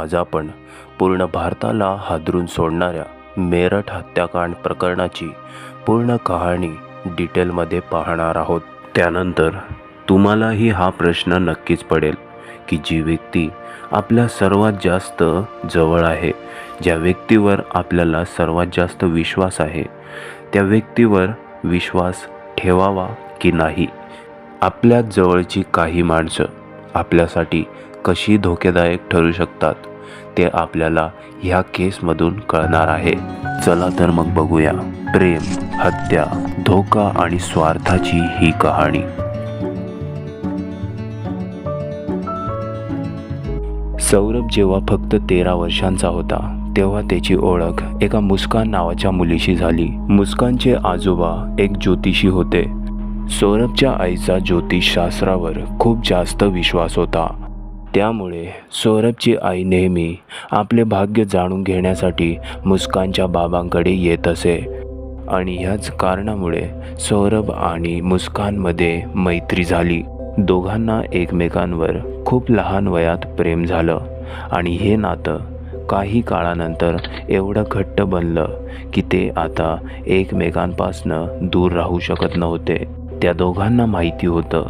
आज आपण पूर्ण भारताला हादरून सोडणाऱ्या मेरठ हत्याकांड प्रकरणाची पूर्ण कहाणी डिटेलमध्ये पाहणार आहोत. त्यानंतर तुम्हालाही हा प्रश्न नक्कीच पडेल की जी व्यक्ती आपल्या सर्वात जास्त जवळ आहे ज्या व्यक्तीवर आपल्याला सर्वात जास्त विश्वास आहे त्या व्यक्तीवर विश्वास ठेवावा की नाही? आपल्या जवळची काही माणसं आपल्यासाठी कशी धोकेदायक ठरू शकतात? ते आपल्याला ह्या केसमधून कळणार आहे. चला तर मग बघूया. प्रेम हत्या धोका आणि स्वार्थाची ही कहाणी. सौरभ जेव्हा फक्त तेरा वर्षांचा होता तेव्हा त्याची ओळख एका मुस्कान नावाच्या मुलीशी झाली. मुस्कानचे आजोबा एक ज्योतिषी होते. सौरभच्या आईचा ज्योतिषशास्त्रावर खूप जास्त विश्वास होता. त्यामुळे सौरभची आई नेहमी आपले भाग्य जाणून घेण्यासाठी मुस्कानच्या बाबांकडे येत असे. आणि ह्याच कारणामुळे सौरभ आणि मुस्कानमध्ये मैत्री झाली. दोघांना एकमेकांवर खूप लहान वयात प्रेम झालं. आणि हे नातं काही काळानंतर एवढं घट्ट बनलं की ते आता एकमेकांपासनं दूर राहू शकत नव्हते. त्या दोघांना माहिती होतं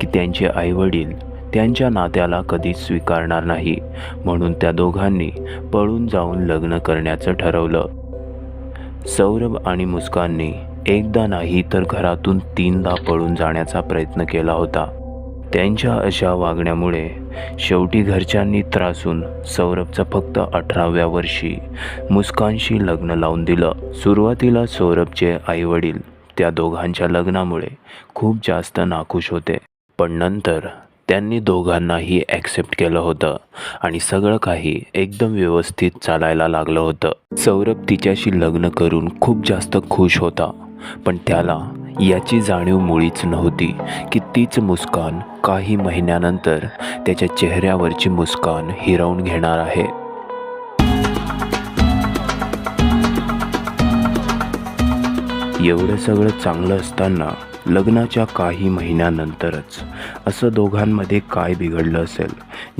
की त्यांचे आईवडील त्यांच्या नात्याला कधीच स्वीकारणार नाही. म्हणून त्या दोघांनी पळून जाऊन लग्न करण्याचं ठरवलं. सौरभ आणि मुस्कानने एकदा नाही तर घरातून तीनदा पळून जाण्याचा प्रयत्न केला होता. त्यांच्या अशा वागण्यामुळे शेवटी घरच्यांनी त्रासून सौरभचं फक्त अठराव्या वर्षी मुस्कानशी लग्न लावून दिलं. सुरुवातीला सौरभचे आईवडील त्या दोघांच्या लग्नामुळे खूप जास्त नाखुश होते. पण नंतर त्यांनी दोघांनाही ॲक्सेप्ट केलं होतं आणि सगळं काही एकदम व्यवस्थित चालायला लागलं होतं. सौरभ तिच्याशी लग्न करून खूप जास्त खुश होता पण त्याला याची जाणीव मुळीच नव्हती की तीच मुस्कान काही महिन्यानंतर त्याच्या चेहऱ्यावरची मुस्कान हिरावून घेणार आहे. एवढं सगळं चांगलं असताना लग्नाच्या काही महिन्यानंतरच असं दोघांमध्ये काय बिघडलं असेल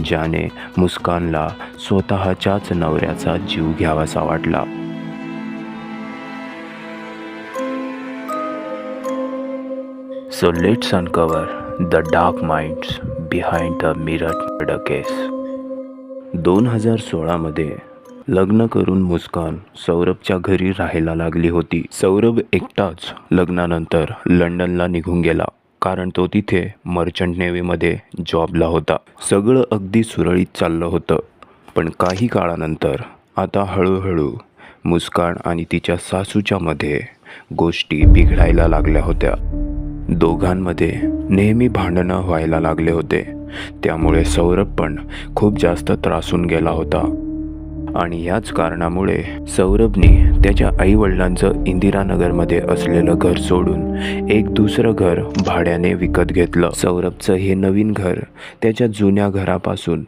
ज्याने मुस्कानला स्वतःच्याच नवऱ्याचा जीव घ्यावासा वाटला. So let's uncover the dark minds behind the Meerut murder case दोन हजार सोळामध्ये लग्न करून मुस्कान सौरभच्या घरी राहायला लागली होती. सौरभ एकटाच लग्नानंतर लंडनला निघून गेला कारण तो तिथे मर्चंट नेव्हीमध्ये जॉबला होता. सगळं अगदी सुरळीत चाललं होतं पण काही काळानंतर आता हळूहळू मुस्कान आणि तिच्या सासूच्या मध्ये गोष्टी बिघडायला लागल्या होत्या. दोघांमध्ये नेहमी भांडणं व्हायला लागले होते त्यामुळे सौरभ पण खूप जास्त त्रासून गेला होता. आणि याच कारणामुळे सौरभने त्याच्या आईवडिलांचं इंदिरानगरमध्ये असलेलं घर सोडून एक दुसरं घर भाड्याने विकत घेतलं. सौरभचं हे नवीन घर त्याच्या जुन्या घरापासून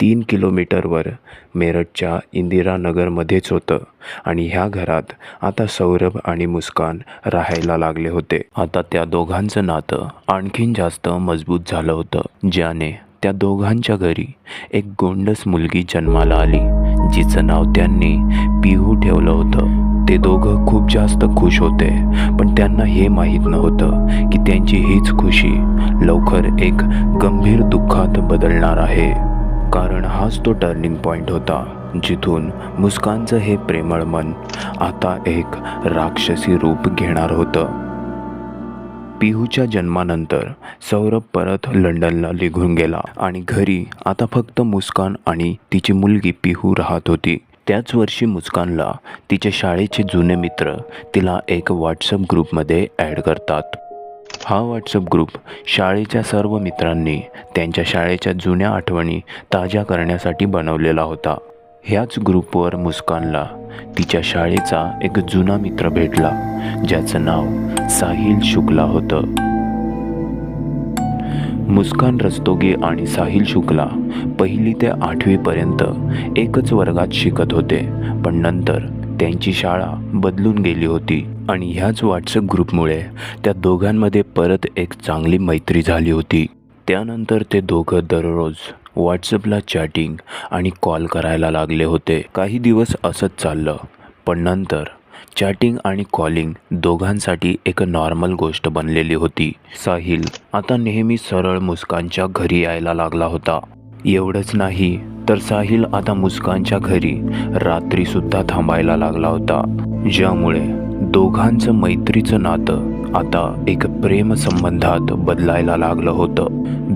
तीन किलोमीटरवर मेरठच्या इंदिरानगरमध्येच होतं आणि ह्या घरात आता सौरभ आणि मुस्कान राहायला लागले होते. आता त्या दोघांचं नातं आणखीन जास्त मजबूत झालं होतं ज्याने त्या दोघांच्या घरी एक गोंडस मुलगी जन्माला आली. जिचं नाव त्यांनी पिहू ठेवलं होतं. ते दोघं खूप जास्त खुश होते पण त्यांना हे माहीत नव्हतं की त्यांची हीच खुशी लवकर एक गंभीर दुःखात बदलणार आहे. कारण हाच तो टर्निंग पॉईंट होता जिथून मुस्कानचं हे प्रेमळ मन आता एक राक्षसी रूप घेणार होतं. पिहूच्या जन्मानंतर सौरभ परत लंडनला निघून गेला आणि घरी आता फक्त मुस्कान आणि तिची मुलगी पिहू राहत होती. त्याच वर्षी मुस्कानला तिचे शाळेचे जुने मित्र तिला एक व्हॉट्सअप ग्रुपमध्ये ॲड करतात. हा व्हॉट्सअप ग्रुप शाळेच्या सर्व मित्रांनी त्यांच्या शाळेच्या जुन्या आठवणी ताज्या करण्यासाठी बनवलेला होता. ह्याच ग्रुपवर मुस्कानला तिच्या शाळेचा एक जुना मित्र भेटला ज्याचं नाव साहिल शुक्ला होतं. मुस्कान रस्तोगी आणि साहिल शुक्ला पहिली ते आठवीपर्यंत एकच वर्गात शिकत होते पण नंतर त्यांची शाळा बदलून गेली होती आणि ह्याच व्हॉट्सअप ग्रुपमुळे त्या दोघांमध्ये परत एक चांगली मैत्री झाली होती. त्यानंतर ते दोघं दररोज व्हॉट्सअपला चॅटिंग आणि कॉल करायला लागले होते. काही दिवस असंच चाललं. पण नंतर चॅटिंग आणि कॉलिंग दोघांसाठी एक नॉर्मल गोष्ट बनलेली होती. साहिल आता नेहमी सरळ मुस्कानच्या घरी यायला लागला होता. एवढंच नाही तर साहिल आता मुस्कानच्या घरी रात्रीसुद्धा थांबायला लागला होता. ज्यामुळे दोघांचं मैत्रीचं नातं आता एक प्रेम संबंधात बदलायला लागलं होतं.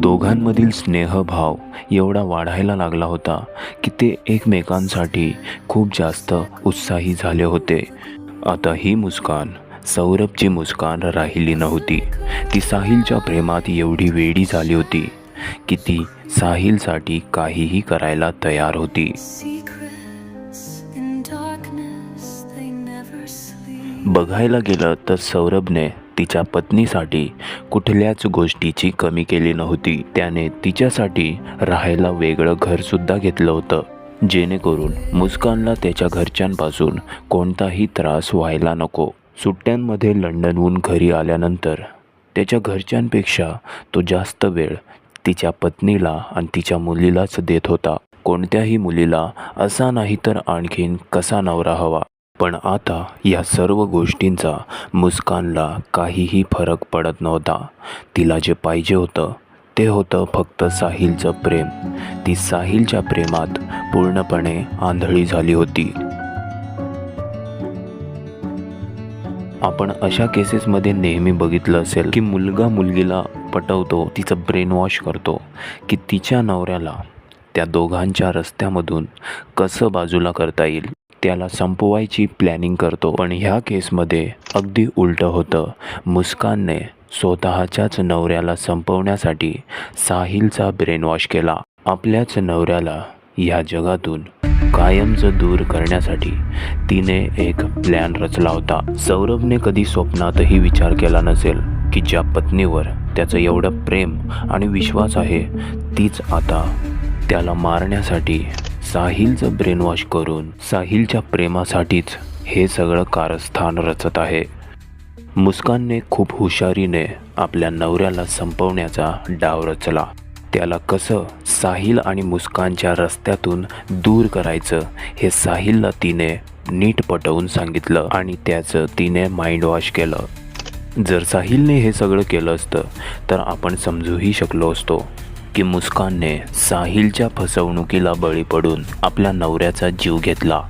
दोघांमधील स्नेहभाव एवढा वाढायला लागला होता की ते एकमेकांसाठी खूप जास्त उत्साही झाले होते. आता ही मुस्कान सौरभची मुस्कान राहिली नव्हती. ती साहिलच्या प्रेमात एवढी वेडी झाली होती की ती साहिलसाठी काहीही करायला तयार होती. बघायला गेलं तर सौरभने तिच्या पत्नीसाठी कुठल्याच गोष्टीची कमी केली नव्हती. त्याने तिच्यासाठी राहायला वेगळं घरसुद्धा घेतलं होतं. जेणेकरून मुस्कानला त्याच्या घरच्यांपासून कोणताही त्रास व्हायला नको. सुट्ट्यांमध्ये लंडनहून घरी आल्यानंतर त्याच्या घरच्यांपेक्षा तो जास्त वेळ तिच्या पत्नीला आणि तिच्या मुलीलाच देत होता. कोणत्याही मुलीला असा नाही तर आणखीन कसा नवरा हवा? पण आता या सर्व गोष्टींचा मुस्कानला काहीही फरक पडत नव्हता. तिला जे पाहिजे होतं ते होतं फक्त साहिलचं प्रेम. ती साहिलच्या प्रेमात पूर्णपणे आंधळी झाली होती. आपण अशा केसेसमध्ये नेहमी बघितलं असेल की मुलगा मुलगीला पटवतो तिचं ब्रेनवॉश करतो की तिच्या नवऱ्याला त्या दोघांच्या रस्त्यामधून कसं बाजूला करता येईल. त्याला संपवायची प्लॅनिंग करतो. पण ह्या केसमध्ये अगदी उलटं होतं. मुस्कानने स्वतःच्याच नवऱ्याला संपवण्यासाठी साहिलचा ब्रेनवॉश केला. आपल्याच नवऱ्याला या जगातून कायमचं दूर करण्यासाठी तिने एक प्लॅन रचला होता. सौरभने कधी स्वप्नातही विचार केला नसेल की ज्या पत्नीवर त्याचं एवढं प्रेम आणि विश्वास आहे तीच आता त्याला मारण्यासाठी साहिलचं ब्रेनवॉश करून साहिलच्या प्रेमासाठीच हे सगळं कारस्थान रचत आहे. मुस्कानने खूप हुशारीने आपल्या नवऱ्याला संपवण्याचा डाव रचला. त्याला कसं साहिल आणि मुस्कानच्या रस्त्यातून दूर करायचं हे साहिलला तिने नीट पटवून सांगितलं आणि त्याचं तिने माइंड वॉश केलं. जर साहिलने हे सगळं केलं असतं तर आपण समजूही शकलो असतो. की मुस्कानने साहिलच्या फसवणुकीला बळी पडून आपल्या नवऱ्याचा जीव घेतला.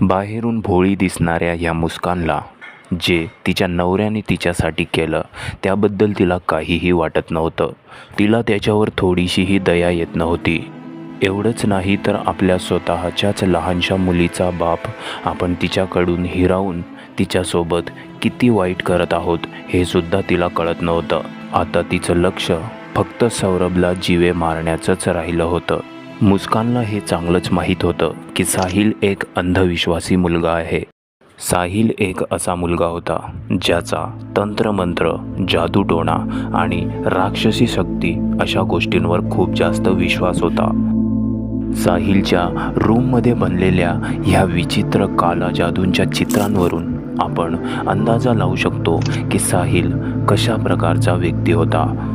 बाहेरून भोळी दिसणाऱ्या या मुस्कानला जे तिच्या नवऱ्याने तिच्यासाठी केलं त्याबद्दल तिला काहीही वाटत नव्हतं. तिला त्याच्यावर थोडीशीही दया येत नव्हती. एवढंच नाही तर आपल्या स्वतःच्याच लहानशा मुलीचा बाप आपण तिच्याकडून हिरावून तिच्यासोबत किती वाईट करत आहोत हे सुद्धा तिला कळत नव्हतं. आता तिचं लक्ष फक्त सौरभला जीवे मारण्याचंच राहिलं होतं. मुस्कानला हे चांगलंच माहीत होतं की साहिल एक अंधविश्वासी मुलगा आहे. साहिल एक असा मुलगा होता ज्याचा तंत्रमंत्र जादूटोणा आणि राक्षसी शक्ती अशा गोष्टींवर खूप जास्त विश्वास होता. साहिलच्या रूममध्ये बनलेल्या ह्या विचित्र काला जादूंच्या चित्रांवरून आपण अंदाजा लावू शकतो की साहिल कशा प्रकारचा व्यक्ती होता.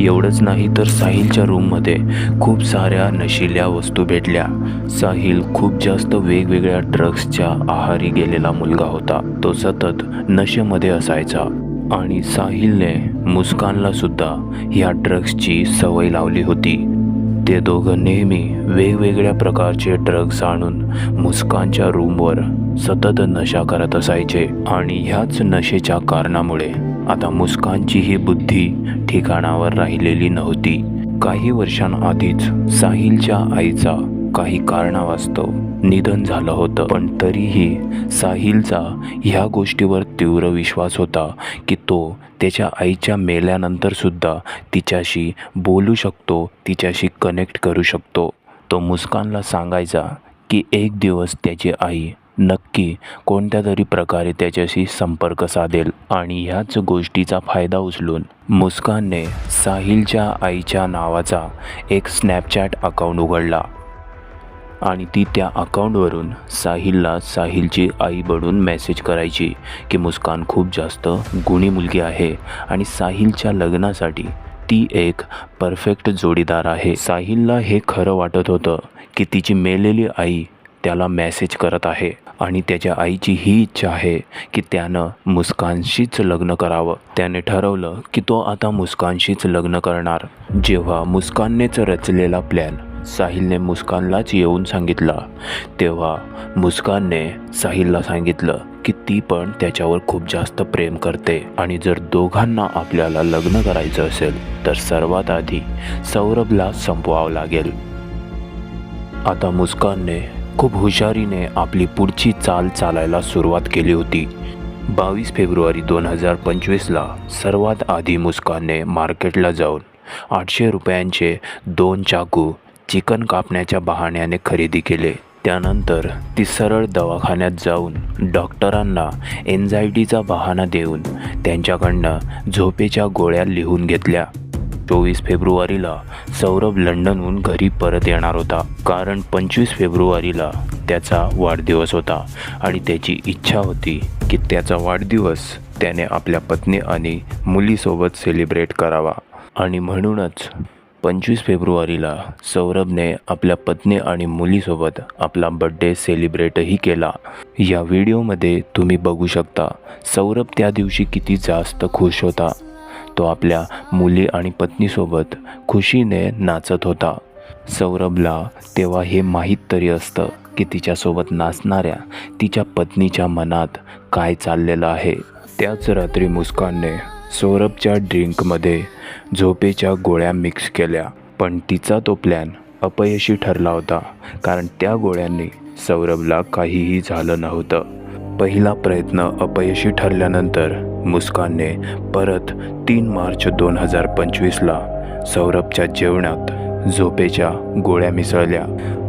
एवढंच नाही तर साहिलच्या रूममध्ये खूप साऱ्या नशिल्या वस्तू भेटल्या. साहिल खूप जास्त वेगवेगळ्या ड्रग्सच्या आहारी गेलेला मुलगा होता. तो सतत नशेमध्ये असायचा आणि साहिलने मुस्कानला सुद्धा ह्या ड्रग्सची सवय लावली होती. ते दोघं नेहमी वेगवेगळ्या प्रकारचे ड्रग्स आणून मुस्कानच्या रूमवर सतत नशा करत असायचे आणि ह्याच नशेच्या कारणामुळे आता मुस्कानची ही बुद्धी ठिकाणावर राहिलेली नव्हती. काही वर्षांआधीच साहिलच्या आईचा काही कारणावास्तव निधन झालं होतं. पण तरीही साहिलचा ह्या गोष्टीवर तीव्र विश्वास होता की तो त्याच्या आईच्या मेल्यानंतरसुद्धा तिच्याशी बोलू शकतो तिच्याशी कनेक्ट करू शकतो. तो मुस्कानला सांगायचा की एक दिवस त्याची आई नक्की कोणत्या तरी प्रकारे त्याच्याशी संपर्क साधेल आणि ह्याच गोष्टीचा फायदा उचलून मुस्कानने साहिलच्या आईच्या नावाचा एक स्नॅपचॅट अकाउंट उघडला. आणि ती त्या अकाउंटवरून साहिलला साहिलची आई बनून मेसेज करायची की मुस्कान खूप जास्त गुणी मुलगी आहे आणि साहिलच्या लग्नासाठी ती एक परफेक्ट जोडीदार आहे. साहिलला हे खरं वाटत होतं की तिची मेलेली आई त्याला मेसेज करत आहे. आणि त्याच्या आईची ही इच्छा आहे की त्यानं मुस्कानशीच लग्न करावं. त्याने ठरवलं की तो आता मुस्कानशीच लग्न करणार. जेव्हा मुस्काननेच रचलेला प्लॅन साहिलने मुस्कानलाच येऊन सांगितला तेव्हा मुस्कानने साहिलला सांगितलं की ती पण त्याच्यावर खूप जास्त प्रेम करते आणि जर दोघांना आपल्याला लग्न करायचं असेल तर सर्वात आधी सौरभला संपवावं लागेल. आता मुस्कानने खूप हुशारीने आपली पुढची चाल चालायला सुरुवात केली होती. बावीस फेब्रुवारी दोन हजार पंचवीसला सर्वात आधी मुस्कानने मार्केटला जाऊन आठशे रुपयांचे दोन चाकू चिकन कापण्याच्या बहाण्याने खरेदी केले. त्यानंतर ती सरळ दवाखान्यात जाऊन डॉक्टरांना एन्झायटीचा बहाणा देऊन त्यांच्याकडनं झोपेच्या गोळ्या लिहून घेतल्या. चोवीस फेब्रुवारीला सौरभ लंडनहून घरी परत येणार होता. कारण पंचवीस फेब्रुवारीला त्याचा वाढदिवस होता आणि त्याची इच्छा होती की त्याचा वाढदिवस त्याने आपल्या पत्नी आणि मुलीसोबत सेलिब्रेट करावा. आणि म्हणूनच पंचवीस फेब्रुवारीला सौरभने आपल्या पत्नी आणि मुलीसोबत आपला बड्डे सेलिब्रेटही केला. या व्हिडिओमध्ये तुम्ही बघू शकता सौरभ त्या दिवशी किती जास्त खुश होता. तो आपल्या मुली आणि पत्नीसोबत खुशीने नाचत होता. सौरभला तेव्हा हे माहीत तरी असतं की तिच्यासोबत नाचणाऱ्या तिच्या पत्नीच्या मनात काय चाललेलं आहे. त्याच रात्री मुस्कानने सौरभच्या ड्रिंकमध्ये झोपेच्या गोळ्या मिक्स केल्या. पण तिचा तो प्लॅन अपयशी ठरला होता कारण त्या गोळ्यांनी सौरभला काहीही झालं नव्हतं. पहिला प्रयत्न अपयशी ठरल्यानंतर मुस्कानने परत तीन मार्च दोन हजार पंचवीसला सौरभच्या जेवणात झोपेच्या गोळ्या मिसळल्या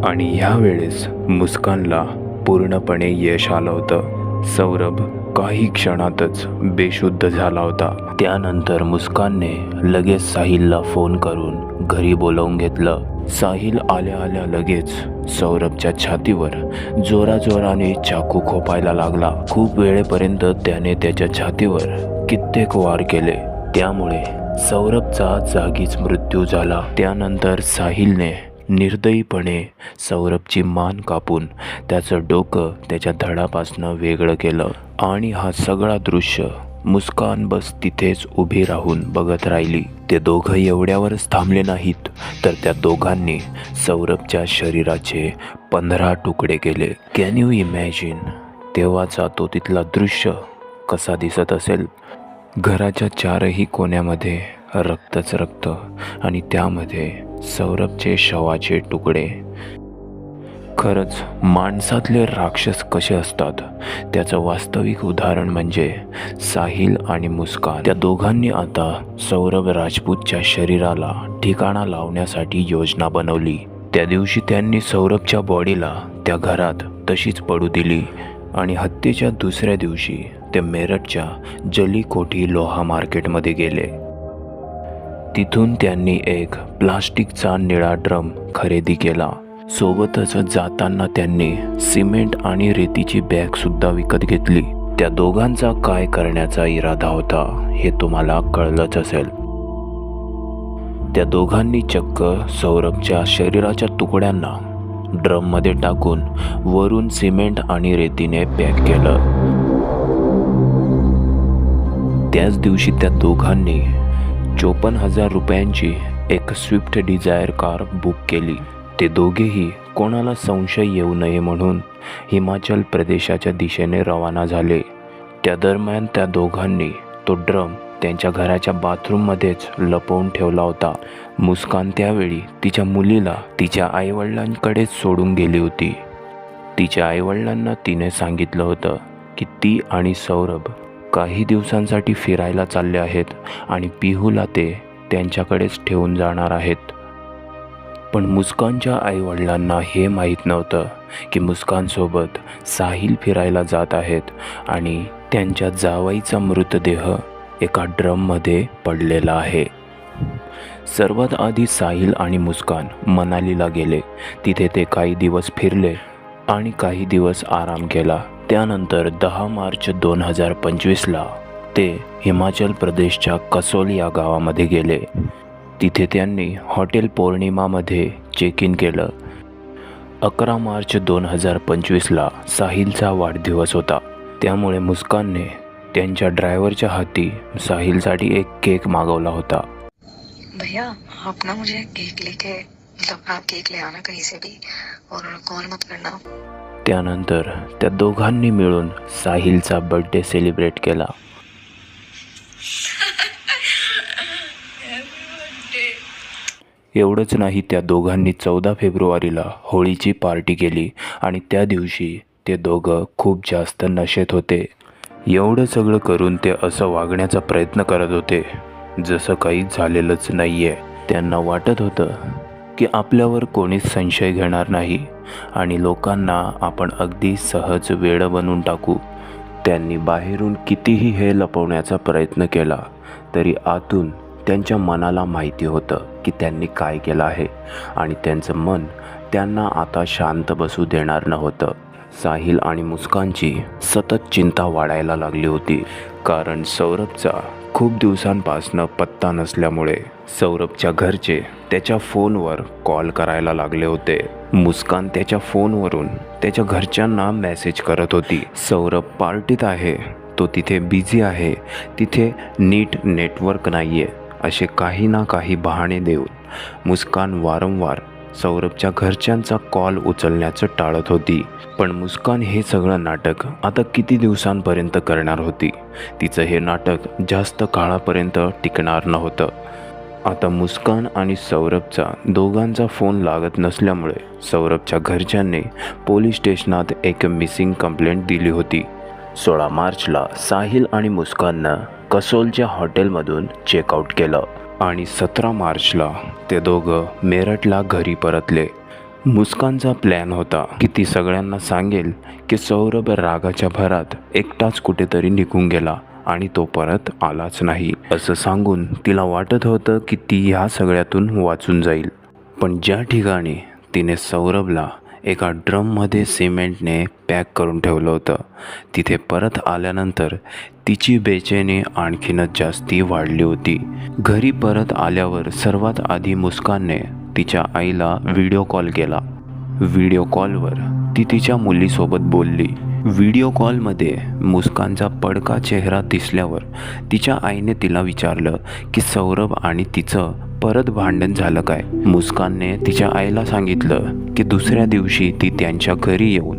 आणि ह्यावेळेस मुस्कानला पूर्णपणे यश आलं होतं. सौरभ काही क्षणातच बेशुद्ध झाला होता. त्यानंतर मुस्कानने लगेच साहिलला फोन करून घरी बोलावून घेतलं. साहिल आल्या आल्या लगेच सौरभच्या छातीवर जोराजोराने चाकू खोपायला लागला. खूप वेळेपर्यंत त्याने त्याच्या छातीवर कित्येक वार केले. त्यामुळे सौरभचा जागीच मृत्यू झाला. त्यानंतर साहिलने निर्दयीपणे सौरभची मान कापून त्याचं डोकं त्याच्या धडापासनं वेगळं केलं. आणि हा सगळा दृश्य मुस्कान बस तिथेच उभी राहून बघत राहिली. ते दोघं एवढ्यावरच थांबले नाहीत तर त्या दोघांनी सौरभच्या शरीराचे पंधरा तुकडे केले. कॅन यू इमॅजिन तेव्हाचा तो तिथला दृश्य कसा दिसत असेल? घराच्या चारही कोण्यामध्ये रक्तच रक्त आणि त्यामध्ये सौरभचे शवाचे तुकडे. खरंच माणसातले राक्षस कसे असतात? त्याचं वास्तविक उदाहरण म्हणजे साहिल आणि मुस्कान. त्या दोघांनी आता सौरभ राजपूतच्या शरीराला ठिकाणा लावण्यासाठी योजना बनवली. त्या दिवशी त्यांनी सौरभच्या बॉडीला त्या घरात तशीच पडू दिली आणि हत्येच्या दुसऱ्या दिवशी ते मेरठच्या जली कोठी लोहा मार्केटमध्ये गेले. तिथून त्यांनी एक प्लास्टिकचा निळा ड्रम खरेदी केला. सोबतच जाताना त्यांनी सिमेंट आणि रेतीची बॅग सुद्धा विकत घेतली. त्या दोघांचा काय करण्याचा इरादा होता हे तुम्हाला कळलंच असेल. त्या दोघांनी चक्क सौरभच्या शरीराच्या तुकड्यांना ड्रममध्ये टाकून वरून सिमेंट आणि रेतीने पॅक केलं. त्याच दिवशी त्या दोघांनी चोपन्न हजार रुपयांची एक स्विफ्ट डिझायर कार बुक केली. ते दोघेही कोणाला संशय येऊ नये म्हणून हिमाचल प्रदेशाच्या दिशेने रवाना झाले. त्या दरम्यान त्या दोघांनी तो ड्रम त्यांच्या घराच्या बाथरूममध्येच लपवून ठेवला होता. मुस्कान त्यावेळी तिच्या मुलीला तिच्या आईवडिलांकडेच सोडून गेली होती. तिच्या आईवडिलांना तिने सांगितलं होतं की ती आणि सौरभ काही दिवसांसाठी फिरायला चालले आहेत आणि पिहूला ते त्यांच्याकडेच ठेवून जाणार आहेत. पण मुस्कानच्या आईवडिलांना हे माहीत नव्हतं की मुस्कानसोबत साहिल फिरायला जात आहेत आणि त्यांच्या जावाईचा मृतदेह एका ड्रममध्ये पडलेला आहे. सर्वात आधी साहिल आणि मुस्कान मनालीला गेले. तिथे ते काही दिवस फिरले आणि काही दिवस आराम केला. त्यानंतर दहा मार्च दोन हजार पंचवीसला ते हिमाचल प्रदेशच्या कसोल या गावामध्ये गेले. तिथे त्यांनी हॉटेल पौर्णिमामध्ये चेक इन केलं. अकरा मार्च दोन हजार पंचवीसला साहिलचा वाढदिवस होता. त्यामुळे मुस्कानने त्यांच्या ड्रायव्हरच्या हाती साहिलसाठी एक केक मागवला होता. भैया आप ना मुझे केक लेके मतलब आप केक ले आना कहीं से भी और कॉल मत करना। त्यानंतर त्या दोघांनी मिळून साहिलचा बर्थडे सेलिब्रेट केला. एवढंच नाही त्या दोघांनी चौदा फेब्रुवारीला होळीची पार्टी केली आणि त्या दिवशी ते दोघं खूप जास्त नशेत होते. एवढं सगळं करून ते असं वागण्याचा प्रयत्न करत होते जसं काही झालेलंच नाही आहे त्यांना वाटत होतं की आपल्यावर कोणीच संशय घेणार नाही आणि लोकांना आपण अगदी सहज वेळ बनवून टाकू. त्यांनी बाहेरून कितीही हे लपवण्याचा प्रयत्न केला तरी आतून त्यांच्या मनाला माहिती होतं की त्यांनी काय केलं आहे. आणि त्यांचं मन त्यांना आता शांत बसू देणार नव्हतं. साहिल आणि मुस्कानची सतत चिंता वाढायला लागली होती. कारण सौरभचा खूप दिवसांपासनं पत्ता नसल्यामुळे सौरभच्या घरचे त्याच्या फोनवर कॉल करायला लागले होते. मुस्कान त्याच्या फोनवरून त्याच्या घरच्यांना मेसेज करत होती. सौरभ पार्टीत आहे तो तिथे बिझी आहे तिथे नीट नेटवर्क नाही आहे असे काही ना काही बहाणे देऊन मुस्कान वारंवार सौरभच्या घरच्यांचा कॉल उचलण्याचं टाळत होती. पण मुस्कान हे सगळं नाटक आता किती दिवसांपर्यंत करणार होती? तिचं हे नाटक जास्त काळापर्यंत टिकणार नव्हतं. आता मुस्कान आणि सौरभचा दोघांचा फोन लागत नसल्यामुळे सौरभच्या घरच्यांनी पोलीस स्टेशनात एक मिसिंग कंप्लेंट दिली होती. सोळा मार्चला साहिल आणि मुस्काननं कसोलच्या हॉटेलमधून चेकआउट केलं आणि सतरा मार्चला ते दोघं मेरठला घरी परतले. मुस्कानचा प्लॅन होता की ती सगळ्यांना सांगेल की सौरभ रागाच्या भरात एकटाच कुठेतरी निघून गेला आणि तो परत आलाच नाही. असं सांगून तिला वाटत होतं की ती ह्या सगळ्यातून वाचून जाईल. पण ज्या ठिकाणी तिने सौरभला एका ड्रममध्ये सिमेंटने पॅक करून ठेवलं होतं. तिथे परत आल्यानंतर तिची बेचैनी आणखीनच जास्ती वाढली होती. घरी परत आल्यावर सर्वात आधी मुस्कानने तिच्या आईला व्हिडिओ कॉल केला. व्हिडिओ कॉलवर ती तिच्या मुलीसोबत बोलली. व्हिडिओ कॉलमध्ये मुस्कानचा पडका चेहरा दिसल्यावर तिच्या आईने तिला विचारलं की सौरभ आणि तिचं परत भांडण झालं काय? मुस्कानने तिच्या आईला सांगितलं की दुसऱ्या दिवशी ती त्यांच्या घरी येऊन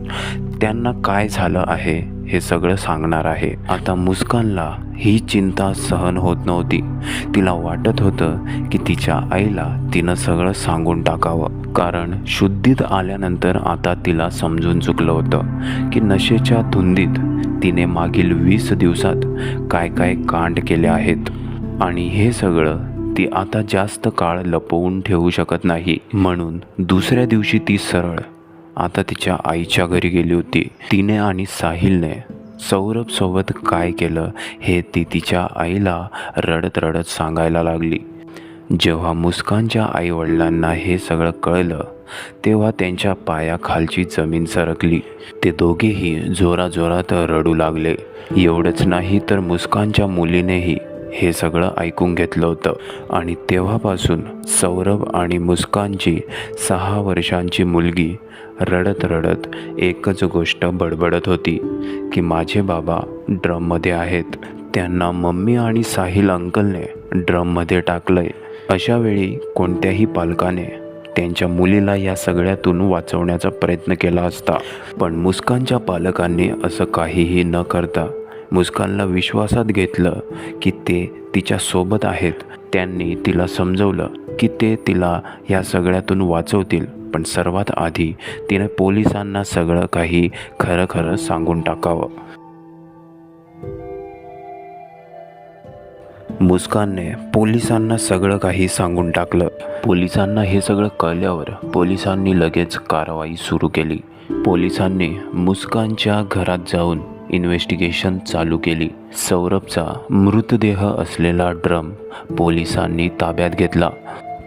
त्यांना काय झालं आहे हे सगळं सांगणार आहे. आता मुस्कानला ही चिंता सहन होत नव्हती. तिला वाटत होतं की तिच्या आईला तिनं सगळं सांगून टाकावं. कारण शुद्धीत आल्यानंतर आता तिला समजून चुकलं होतं की नशेच्या धुंदीत तिने मागील वीस दिवसात काय काय कांड केले आहेत. आणि हे सगळं ती आता जास्त काळ लपवून ठेवू शकत नाही. म्हणून दुसऱ्या दिवशी ती सरळ आता तिच्या आईच्या घरी गेली होती. तिने आणि साहिलने सौरभसोबत काय केलं हे ती तिच्या आईला रडत रडत सांगायला लागली. जेव्हा मुस्कानच्या आईवडिलांना हे सगळं कळलं तेव्हा त्यांच्या पायाखालची जमीन सरकली. ते दोघेही जोराजोरात रडू लागले. एवढंच नाही तर मुस्कानच्या मुलीनेही हे सगळं ऐकून घेतलं होतं. आणि तेव्हापासून सौरभ आणि मुस्कानची सहा वर्षांची मुलगी रडत रडत एकच गोष्ट बडबडत होती की माझे बाबा ड्रममध्ये आहेत. त्यांना मम्मी आणि साहिल अंकलने ड्रममध्ये टाकलंय. अशा वेळी कोणत्याही पालकाने त्यांच्या मुलीला या सगळ्यातून वाचवण्याचा प्रयत्न केला असता. पण मुस्कानच्या पालकांनी असं काहीही न करता मुस्कानला विश्वासात घेतलं की ते तिच्या सोबत आहेत. त्यांनी तिला समजवलं की ते तिला या सगळ्यातून वाचवतील. पण सर्वात आधी तिने पोलिसांना सगळं काही खरं खरं सांगून टाकावं. मुस्कानने पोलिसांना सगळं काही सांगून टाकलं. पोलिसांना हे सगळं कळल्यावर पोलिसांनी लगेच कारवाई सुरू केली. पोलिसांनी मुस्कानच्या घरात जाऊन इन्व्हेस्टिगेशन चालू केली. सौरभचा मृतदेह असलेला ड्रम पोलिसांनी ताब्यात घेतला.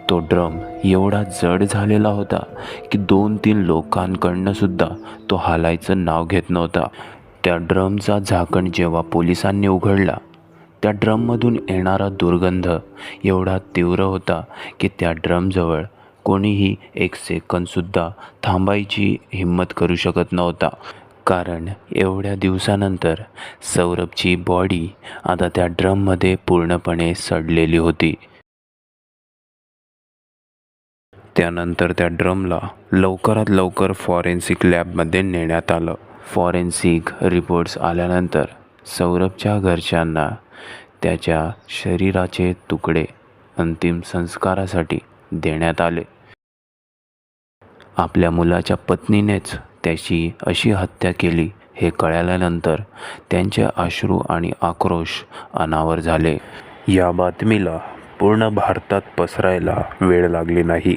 तो ड्रम एवढा जड झालेला होता की दोन तीन लोकांकडनं सुद्धा तो हालायचं नाव घेत नव्हता. त्या ड्रमचा झाकण जेव्हा पोलिसांनी उघडला त्या ड्रममधून येणारा दुर्गंध एवढा तीव्र होता की त्या ड्रमजवळ कोणीही एक सेकंदसुद्धा थांबायची हिंमत करू शकत नव्हता. कारण एवढ्या दिवसानंतर सौरभची बॉडी आता त्या ड्रममध्ये पूर्णपणे सडलेली होती. त्यानंतर त्या ड्रमला लवकरात लवकर फॉरेन्सिक लॅबमध्ये नेण्यात आलं. फॉरेन्सिक रिपोर्ट्स आल्यानंतर सौरभच्या घरच्यांना त्याच्या शरीराचे तुकडे अंतिम संस्कारासाठी देण्यात आले. आपल्या मुलाच्या पत्नीनेच त्याची अशी हत्या केली हे कळाल्यानंतर त्यांचे अश्रू आणि आक्रोश अनावर झाले. या बातमीला पूर्ण भारतात पसरायला वेळ लागली नाही.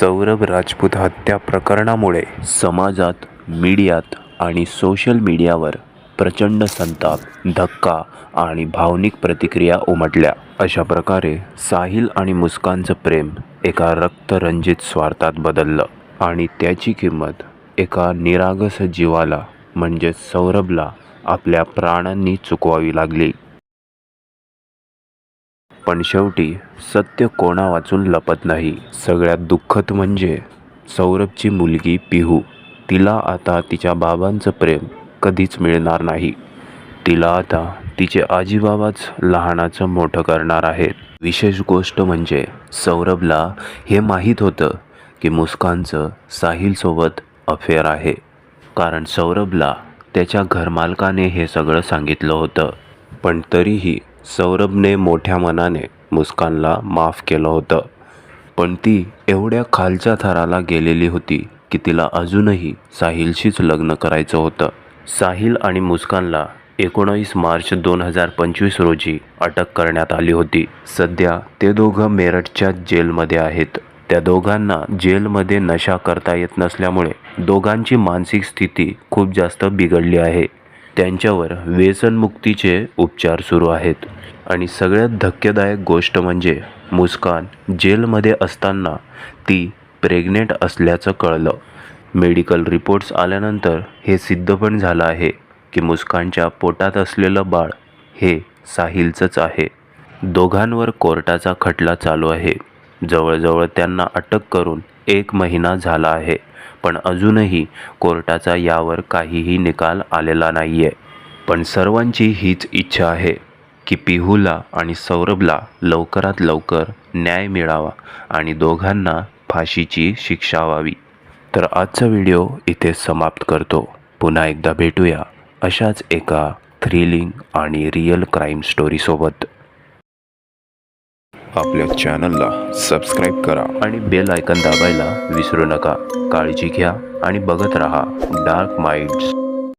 सौरभ राजपूत हत्या प्रकरणामुळे समाजात मीडियात आणि सोशल मीडियावर प्रचंड संताप धक्का आणि भावनिक प्रतिक्रिया उमटल्या. अशा प्रकारे साहिल आणि मुस्कानचं प्रेम एका रक्तरंजित स्वार्थात बदललं आणि त्याची किंमत एका निरागस जीवाला म्हणजे सौरभला आपल्या प्राणांनी चुकवावी लागली. पण शेवटी सत्य कोणा वाचून लपत नाही. सगळ्यात दुःखद म्हणजे सौरभची मुलगी पिहू. तिला आता तिच्या बाबांचं प्रेम कधीच मिळणार नाही. तिला आता तिचे आजीबाबाच लहानाचं मोठं करणार आहेत. विशेष गोष्ट म्हणजे सौरभला हे माहीत होतं की मुस्कानचं साहिलसोबत अफेअर आहे. कारण सौरभला त्याच्या घरमालकाने हे सगळं सांगितलं होतं. पण तरीही सौरभने मोठ्या मनाने मुस्कानला माफ केलं होतं. पण ती एवढ्या खालच्या थराला गेलेली होती की तिला अजूनही साहिलशीच लग्न करायचं होतं. साहिल आणि मुस्कानला एकोणावीस मार्च दोन हजार पंचवीस रोजी अटक करण्यात आली होती. सध्या ते दोघं मेरठच्या जेलमध्ये आहेत. त्या दोघांना जेलमध्ये नशा करता येत नसल्यामुळे दोघांची मानसिक स्थिती खूप जास्त बिघडली आहे. त्यांच्यावर व्यसनमुक्तीचे उपचार सुरू आहेत. आणि सगळ्यात धक्केदायक गोष्ट म्हणजे मुस्कान जेलमध्ये असताना ती प्रेग्नेंट असल्याचं कळलं. मेडिकल रिपोर्ट्स आल्यानंतर हे सिद्ध पण झालं आहे की मुस्कानच्या पोटात असलेलं बाळ हे साहिलचंच आहे. दोघांवर कोर्टाचा खटला चालू आहे. जवळजवळ त्यांना अटक करून एक महिना झाला आहे. पण अजूनही कोर्टाचा यावर काहीही निकाल आलेला नाही आहे पण सर्वांची हीच इच्छा आहे की पिहूला आणि सौरभला लवकरात लवकर न्याय मिळावा आणि दोघांना फाशीची शिक्षा व्हावी. तर आजचा व्हिडिओ इथे समाप्त करतो. पुन्हा एकदा भेटूया अशाच एका थ्रिलिंग आणि रिअल क्राईम स्टोरीसोबत आपल्या चॅनलला सबस्क्राईब करा. आणि बेल आयकन दाबायला विसरू नका. काळजी घ्या आणि बघत रहा डार्क माइंड्स